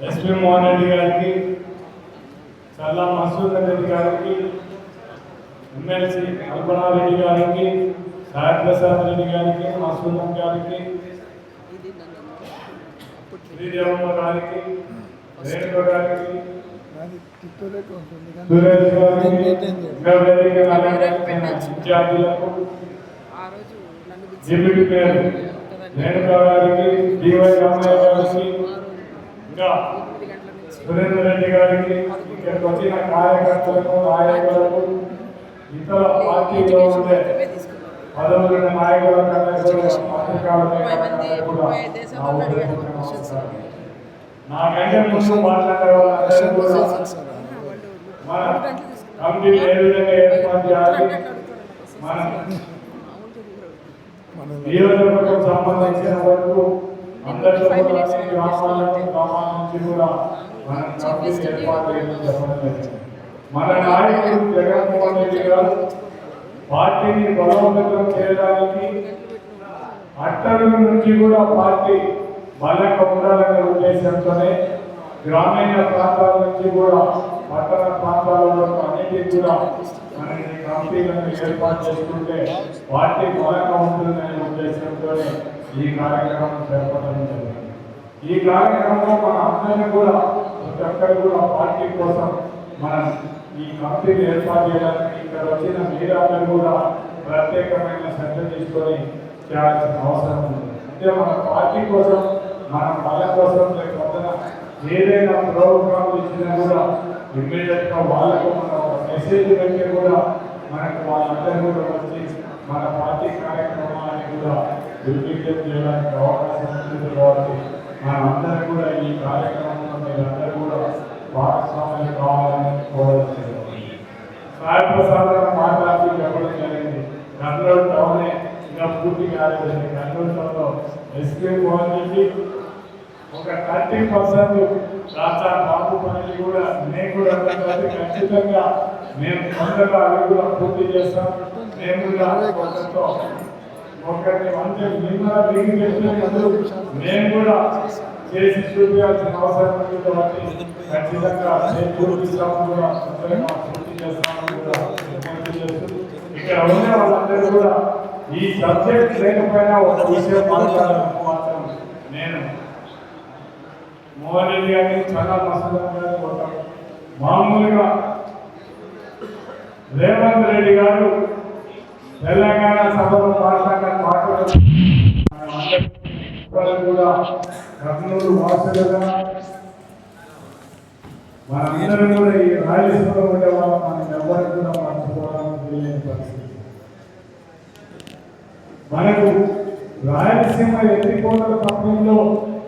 SP Mohan Reddy గారికి చల్లా మసూద్ రెడ్డి గారికి MLC Kalpana Reddy గారికి సాయి ప్రసాద్ రెడ్డి గారికి మసూద్ గారికి శ్రీదేవమ్మ గారికి రేణుక గారికి సురేష్ గారికి ఇంకా వేదిక అలంకరించిన విద్యార్థులకు ఆ రోజు నన్ను డిప్యూటీ మేయర్ రేణుక గారికి డివై రామయ్య గారికి ఇంకా ఎనిమిది గంటల నుంచి సురేందర్ రెడ్డి గారికి ఇక్కడికి వచ్చిన కార్యకర్తలకు నాయకులకు ఇతర పార్టీలో ఉండే పదవులున్న క్వశ్చన్స్ నాకంటే ముందు మాట్లాడే మన కమిటీ ఏ విధంగా ఏర్పాటు చేయాలి మన నియోజకవర్గం సంబంధించిన వరకు అందరిలో కూడా మన కమిటీ ఏర్పాటు చేయడం చెప్పడం మన నాయకుడు జగన్మోహన్ రెడ్డి గారు పార్టీని బలోపేతం చేయడానికి అట్టడుగు నుంచి కూడా పార్టీ బలంగా ఉండాలనే ఉద్దేశంతోనే గ్రామీణ ప్రాంతాల నుంచి కూడా పట్టణ ప్రాంతాలలో అన్నిటి కూడా మన ఈ కమిటీలను ఏర్పాటు చేసుకుంటే పార్టీ బలంగా ఉంటుందనే ఉద్దేశంతోనే ఈ కార్యక్రమం చేపట్టడం జరిగింది. ఈ కార్యక్రమంలో మన అందరినీ కూడా ప్రతి ఒక్కరు కూడా పార్టీ కోసం మనం ఈ కమిటీని ఏర్పాటు చేయడానికి ఇక్కడ వచ్చిన మీరందరూ కూడా ప్రత్యేకమైన శ్రద్ధ తీసుకొని చేయాల్సిన అవసరం ఉంది. అంటే మన పార్టీ కోసం మన బల కోసం లేకపోతే ఏదైనా ప్రోగ్రామ్ ఇచ్చినా కూడా ఇమ్మీడియట్గా వాళ్ళకు మన ఒక మెసేజ్ పెట్టి కూడా మనకు వాళ్ళందరూ కూడా వచ్చి మన పార్టీ కార్యక్రమాన్ని కూడా దిగ్విజయం చేయడానికి అవకాశం ఉంటుంది కాబట్టి మనందరం కూడా ఈ కార్యక్రమంలో మీరందరూ కూడా భాగస్వామ్యం కావాలని కోరవచ్చు సాయి ప్రసాద్ మాట్లాడి చెప్పడం జరిగింది. కర్నూలు టౌనే ఇంకా పూర్తి కాలేదండి. కర్నూలు టౌన్లో ఎస్కే ఎస్పీ ఒక థర్టీ పర్సెంట్ రాజా బాబు పనులు కూడా నేను కూడా అన్నట్టు ఖచ్చితంగా మేము తొందరగా అవి కూడా పూర్తి చేస్తాం. మేము కూడా ఒకరితో మేము కూడా చేసి చూపించాల్సిన అవసరం ఉంది కాబట్టి ఖచ్చితంగా నేను కూడా పూర్తి చేస్తామని కూడా ఇక్కడ ఉన్న వాళ్ళందరూ కూడా ఈ సబ్జెక్ట్ లేకపోయినా ఒక విషయం మాట్లాడాలని మాత్రం నేను మోహన్ రెడ్డి గారిని చాలా మసూదా మామూలుగా రేవంత్ రెడ్డి గారు తెలంగాణ సభలో వాసులుగా. మనందరం కూడా ఈ రాయలసీమలో ఉండే వాళ్ళం మనం ఎవరికి కూడా మర్చిపోవడానికి వీలైన పరిస్థితి. మనకు రాయలసీమ ఎత్తిపోతల సమయంలో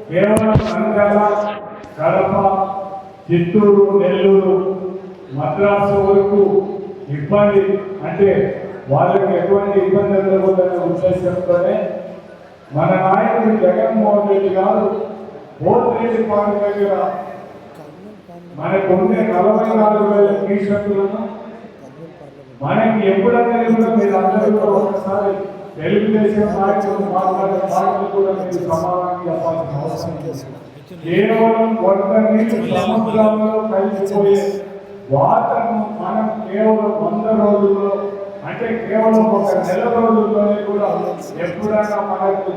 కేవలం నంద్యాల కడప చిత్తూరు నెల్లూరు మద్రాసు వరకు ఇబ్బంది అంటే వాళ్ళకి ఎటువంటి ఇబ్బంది ఉండకూడదనే ఉద్దేశంతోనే మన నాయకుడు జగన్మోహన్ రెడ్డి గారు పోతిరెడ్డి పార్టీ దగ్గర మనకు ఉండే నలభై నాలుగు వేల టీషర్టులను మనకి ఎప్పుడైనా కూడా మీరు అందరూ కూడా ఒకసారి తెలుగుదేశం నాయకులు మాట్లాడే మాటలు కూడా మీరు సమాధానం చెప్పాల్సిన అవసరం కేవలం కొంత నీరు సముద్రంలో కలిసిపోయే వాటర్ను మనం కేవలం వంద రోజుల్లో కేవలం ఒక నెల రోజుల్లోనే కూడా ఎప్పుడైనా మనకు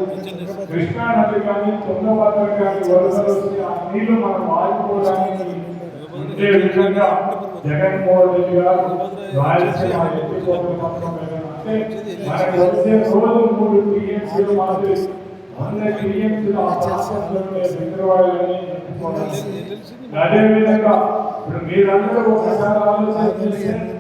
కృష్ణా నది కానీ తుంగభద్ర కానీ వరదలు ఆ నీళ్ళు మనం వాడుకోవడానికి ఉండే విధంగా జగన్మోహన్ రెడ్డి గారు రాయలసీమ ఎత్తిపోతల అంటే మనకు వచ్చే రోజు మూడు టీఎంసీలు మాత్రం వంద టీఎంసీలు ఆ ప్రాంతంలో ఉండే అదేవిధంగా ఇప్పుడు మీరందరూ ఒకసారి ఆలోచన చేస్తే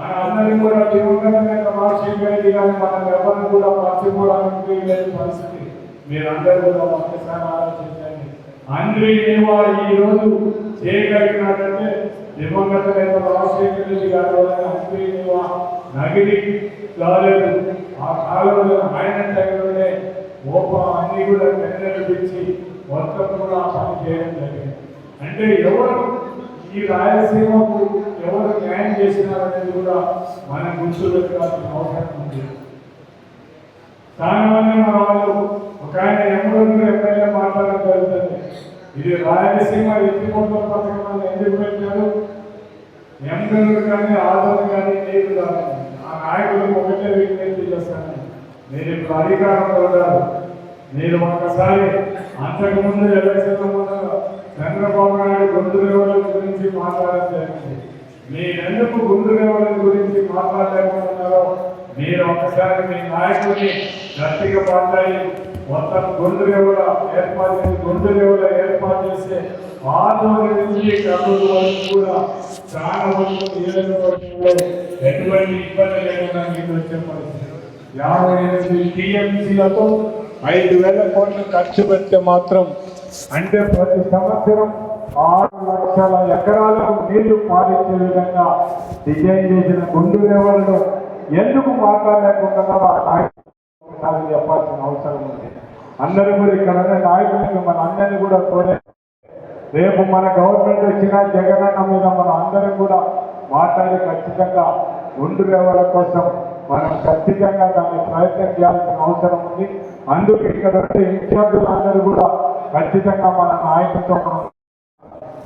మన అందరం కూడా దివంగతమైన రాజశేఖర రెడ్డి గారిని మనం ఎవరిని కూడా మర్చిపోవడానికి లేని పరిస్థితి. మీరందరూ కూడా ఒకసారి ఆలోచించండి. అందరి ఏవా ఈ రోజు చేయగలిగినట్టే దివంగత నేత రాజశేఖర రెడ్డి గారి వల్ల అందరి ఏవా నగిరి కాలేదు. ఆ కాలంలో ఆయన టైంలోనే ఓప అన్ని కూడా టెండర్లు తెచ్చి మొత్తం కూడా పని చేయడం జరిగింది. అంటే ఎవరు ఈ రాయలసీమకు ఎవరు న్యాయం చేసినారనేది కూడా మన గుర్తుపెట్టుకోవాల్సిన అవసరం ఉంది. దానివల్ల మన వాళ్ళు ఒక ఆయన ఎమ్మడూ ఎక్కడైనా మాట్లాడడం జరుగుతుంది. ఇది రాయలసీమ ఎత్తిపోతల పథకం ఎందుకు పెట్టారు? ఎంపీలు కానీ ఆదరణ కానీ లేదు కానీ ఆ నాయకులకు ఒకటే విజ్ఞప్తి చేస్తాను. నేను ఇప్పుడు అధికారంలో ఉన్నారు మీరు ఒక్కసారి అంతకుముందు ఎలక్షన్ ముందు చంద్రబాబు నాయుడు గుండు రేవుల గురించి మాట్లాడడం జరిగింది. మీరెందుకు గుండు రేవుల గురించి మాట్లాడలేకపోతున్నారో మీరు ఒకసారి మీ నాయకుడిని గట్టిగా మాట్లాడి మొత్తం గుండు రేవుల ఏర్పాటు చేసి గుండు రేవుల ఏర్పాటు చేస్తే ఆందోళన నుంచి కర్నూలు వరకు కూడా చాలా వరకు నియోజకవర్గంలో ఎటువంటి ఇబ్బంది లేకుండా మీకు వచ్చే పరిస్థితి. యాభై ఎనిమిది టీఎంసీలతో ఐదు వేల కోట్లు ఖర్చు పెడితే మాత్రం అంటే ప్రతి సంవత్సరం ఆరు లక్షల ఎకరాలకు నీళ్ళు పాలించే విధంగా డిజైన్ చేసిన గుండు రేవులను ఎందుకు మాట్లాడలేకుండా ఒకసారి చెప్పాల్సిన అవసరం ఉంది? అందరూ కూడా ఇక్కడ ఉన్న నాయకులకి మన అందరినీ కూడా కోరే రేపు మన గవర్నమెంట్ వచ్చిన జగనన్న మీద మనం అందరం కూడా మాట్లాడి ఖచ్చితంగా గుండు రేవుల కోసం మనం ఖచ్చితంగా దాన్ని ప్రయత్నం చేయాల్సిన అవసరం ఉంది. అందుకే ఇక్కడ ఉండే కూడా ఖచ్చితంగా మన నాయకులతో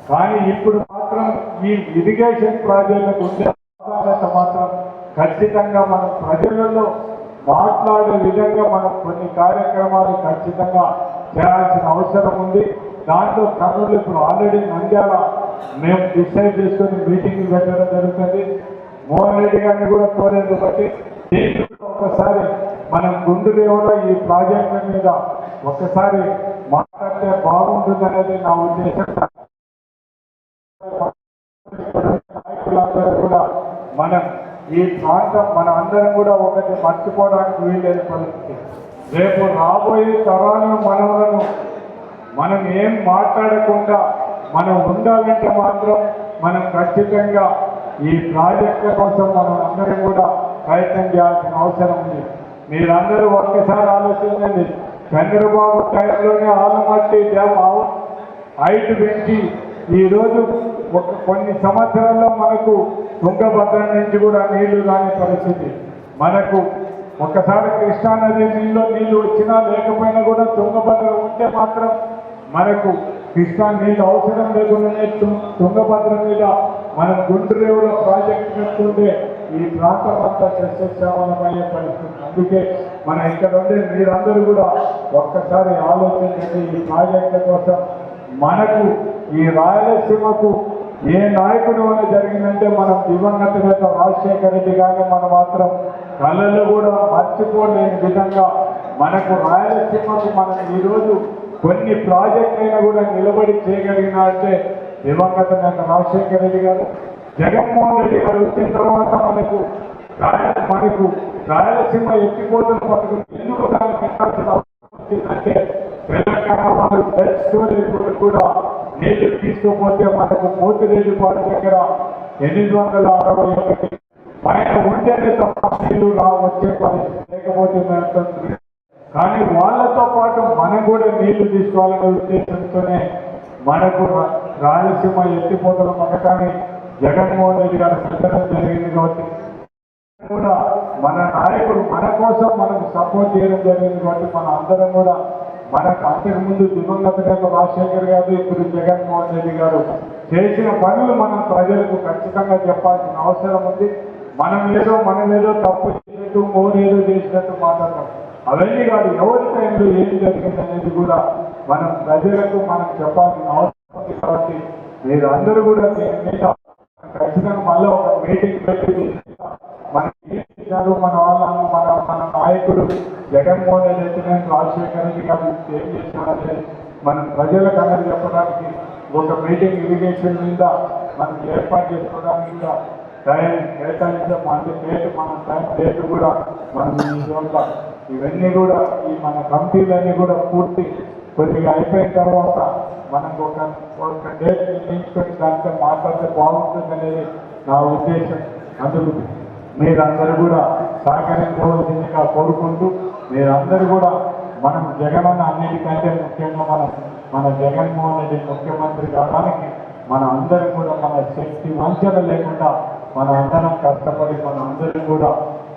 కానీ ఇప్పుడు మాత్రం ఈ ఇరిగేషన్ ప్రాజెక్టులకు ఉండే ప్రాధాన్యత మాత్రం ఖచ్చితంగా మనం ప్రజలలో మాట్లాడే విధంగా మనం కొన్ని కార్యక్రమాలు ఖచ్చితంగా చేయాల్సిన అవసరం ఉంది. దాంట్లో కర్నూలు ఇప్పుడు ఆల్రెడీ నంద్యాల మేము డిసైడ్ చేసుకొని మీటింగ్ పెట్టడం జరుగుతుంది. మోహన్ రెడ్డి గారిని కూడా కోరేది బట్టి దీంట్లో ఒకసారి మనం గుండు రేవులో ఈ ప్రాజెక్టుల మీద ఒక్కసారి మాట్లాడితే బాగుంటుందనేది నా ఉద్దేశం. కూడా మనం ఈ ప్రాంతం మన అందరం కూడా ఒకటి మర్చిపోవడానికి వీలైన పరిస్థితి. రేపు రాబోయే తరాలను మనలను మనం ఏం మాట్లాడకుండా మనం ఉండాలంటే మాత్రం మనం ఖచ్చితంగా ఈ ప్రాజెక్టుల కోసం మనం అందరం కూడా ప్రయత్నం చేయాల్సిన అవసరం ఉంది. మీరందరూ ఒక్కసారి ఆలోచించండి చంద్రబాబు టైంలోనే ఆలమట్టి డ్యామ్ హైట్ పెంచి ఈరోజు ఒక కొన్ని సంవత్సరాల్లో మనకు తుంగభద్ర నుంచి కూడా నీళ్ళు రాని పరిస్థితి. మనకు ఒకసారి కృష్ణానది నీళ్ళు నీళ్ళు వచ్చినా లేకపోయినా కూడా తుంగభద్ర ఉంటే మాత్రం మనకు కృష్ణా నీళ్ళు అవసరం లేకుండానే తుంగభద్ర మీద మనం గుంటూరేవుల ప్రాజెక్ట్ పెట్టుకుంటే ఈ ప్రాంతం అంతా సస్యశ్యామలమయ్యే పరిస్థితి అందుకే మన ఇక్కడ ఉండే మీరందరూ కూడా ఒక్కసారి ఆలోచించండి ఈ ప్రాజెక్టుల కోసం మనకు ఈ రాయలసీమకు ఏ నాయకుడు వల్ల జరిగిందంటే మనం దివంగత నేత రాజశేఖర రెడ్డి గారిని మనం మాత్రం కళ్ళల్లో కూడా మర్చిపోలేని విధంగా మనకు రాయలసీమకు మనం ఈరోజు కొన్ని ప్రాజెక్టులైనా కూడా నిలబడి చేయగలిగిన అంటే దివంగత నేత రాజశేఖర రెడ్డి గారు. జగన్మోహన్ రెడ్డి గారు వచ్చిన తర్వాత మనకు మనకు రాయలసీమ ఎత్తిపోతున్న పథకం ఎందుకు దాన్ని పెట్టాల్సిన అవసరం తెలంగాణ వాళ్ళు స్టోరేజ్ కూడా నీళ్ళు తీసుకుపోతే మనకు మోతిరెడ్డి పాడు దగ్గర ఎనిమిది వందల అరవై ఒకటి. పైన ఉంటేనే తప్ప నీళ్ళు రా వచ్చే పరిస్థితి లేకపోతే కానీ వాళ్ళతో పాటు మనం కూడా నీళ్ళు తీసుకోవాలనే ఉద్దేశంతోనే మనకు రాయలసీమ ఎత్తిపోతల పథకాన్ని జగన్మోహన్ రెడ్డి గారు పెట్టడం జరిగింది కాబట్టి కూడా మన నాయకుడు మన కోసం మనకు సపోర్ట్ చేయడం జరిగింది కాబట్టి మన అందరం కూడా మనకు అంతకు ముందు దివంగత గారు రాజశేఖర్ గారు ఇప్పుడు జగన్మోహన్ రెడ్డి గారు చేసిన పనులు మనం ప్రజలకు ఖచ్చితంగా చెప్పాల్సిన అవసరం ఉంది. మనం ఏదో మనం ఏదో తప్పు చేసినట్టు మోరు ఏదో చేసినట్టు మాట్లాడతాం. అవన్నీ కాదు ఎవరి టైంలో ఏం జరిగింది అనేది కూడా మనం ప్రజలకు మనం చెప్పాల్సిన అవసరం ఉంది కాబట్టి మీరు అందరూ కూడా దీని మీద ఖచ్చితంగా మళ్ళీ ఒక మీటింగ్ పెట్టి మన ఏం మన వాళ్ళను మన మన నాయకుడు జగన్మోహన్ రెడ్డి అయితే రాజశేఖర రెడ్డి గారు ఏం చేశారంటే మనం ప్రజలకు అందరూ చెప్పడానికి ఒక మీటింగ్ ఇరిగేషన్ మీద మనం ఏర్పాటు చేసుకోవడానికి టైం కేటాయించే అంటే డేట్ మన టైం డేట్ కూడా మనం ఈ ఇవన్నీ కూడా ఈ మన కమిటీలన్నీ కూడా పూర్తి కొద్దిగా అయిపోయిన తర్వాత మనం ఒక ఒక డేట్ నిర్ణయించుకొని దాంతో మాట్లాడితే బాగుంటుంది అనేది నా ఉద్దేశం. అందుకు మీరందరూ కూడా సహకరించవలసిందిగా కోరుకుంటూ మీరందరూ కూడా మనం జగనన్న అన్నిటికంటే ముఖ్యంగా మనం మన జగన్మోహన్ రెడ్డి ముఖ్యమంత్రి కావడానికి మన అందరం కూడా మన శక్తి వంచన లేకుండా మన అందరం కష్టపడి మన అందరం కూడా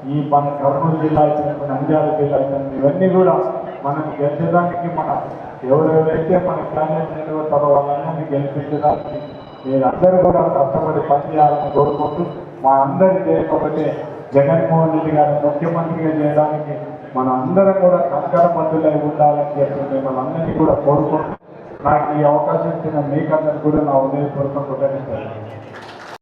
ఈ మన కర్నూలు జిల్లా అయితే నంద్యాల జిల్లా అయితే ఇవన్నీ కూడా మనం గెలిచడానికి మన ఎవరెవరైతే మన క్యాండిడేట్ నిలబడతారో వాళ్ళని గెలిపించడానికి మీరందరూ కూడా కష్టపడి పనిచేయాలని కోరుకుంటూ మా అందరి చేయకపోతే జగన్మోహన్ రెడ్డి గారిని ముఖ్యమంత్రిగా చేయడానికి మన అందరం కూడా కంకణ మందులై ఉండాలని చెప్పి మిమ్మల్ని అందరినీ కూడా కోరుకుంటూ నాకు ఈ అవకాశం ఇచ్చిన మీకందరికీ కూడా నా ఉదయపూర్వక కృతజ్ఞతలు.